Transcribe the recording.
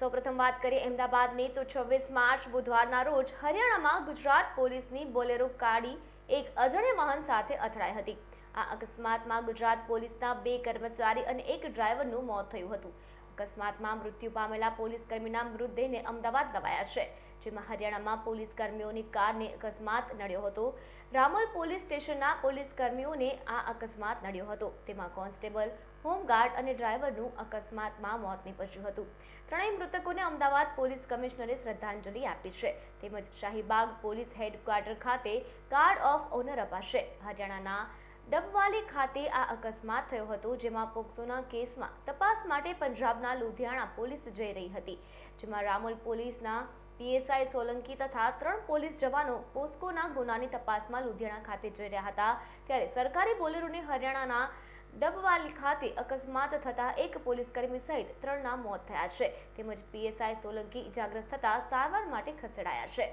સૌપ્રથમ વાત કરીએ અમદાવાદની, તો છવ્વીસ માર્ચ બુધવારના રોજ હરિયાણામાં ગુજરાત પોલીસની બોલેરો ગાડી એક અજાણ્યા વાહન સાથે અથડાઈ હતી. આ અકસ્માતમાં ગુજરાત પોલીસના બે કર્મચારી અને એક ડ્રાઈવરનું મોત થયું હતું. અકસ્માતમાં મૃત્યુ પામેલા પોલીસ કર્મીના મૃતદેહને અમદાવાદ લવાયા છે. જેમાં હરિયાણામાં પોલીસ કર્મીઓની કારને અકસ્માત નડ્યો હતો. રામોલ પોલીસ સ્ટેશનના પોલીસ કર્મીઓને આ અકસ્માત નડ્યો હતો. તેમાં કોન્સ્ટેબલ, હોમગાર્ડ અને ડ્રાઈવરનું અકસ્માતમાં મોત નીપજ્યું હતું. ત્રણેય મૃતકોને અમદાવાદ પોલીસ કમિશનરે શ્રદ્ધાંજલિ આપી છે. તેમજ શાહીબાગ પોલીસ હેડક્વાર્ટર ખાતે કાર્ડ ઓફ ઓનર અપાશે. હરિયાણાના ડબવાલી ખાતે આ અકસ્માત થયો હતો, જેમાં પોક્સોના કેસમાં તપાસ માટે પંજાબના લુધિયાણા પોલીસ જઈ રહી હતી. જેમાં રામોલ પોલીસના પીએસઆઈ સોલંકી તથા ત્રણ પોલીસ જવાનો પોસ્કોના ગુનાની તપાસમાં લુધિયાણા ખાતે જઈ રહ્યા હતા. ત્યારે સરકારી બોલેરોને હરિયાણાના ડબવાલી ખાતે અકસ્માત થતા એક પોલીસકર્મી સહિત ત્રણના મોત થયા છે. તેમજ પીએસઆઈ સોલંકી ઇજાગ્રસ્ત થતા સારવાર માટે ખસેડાયા છે.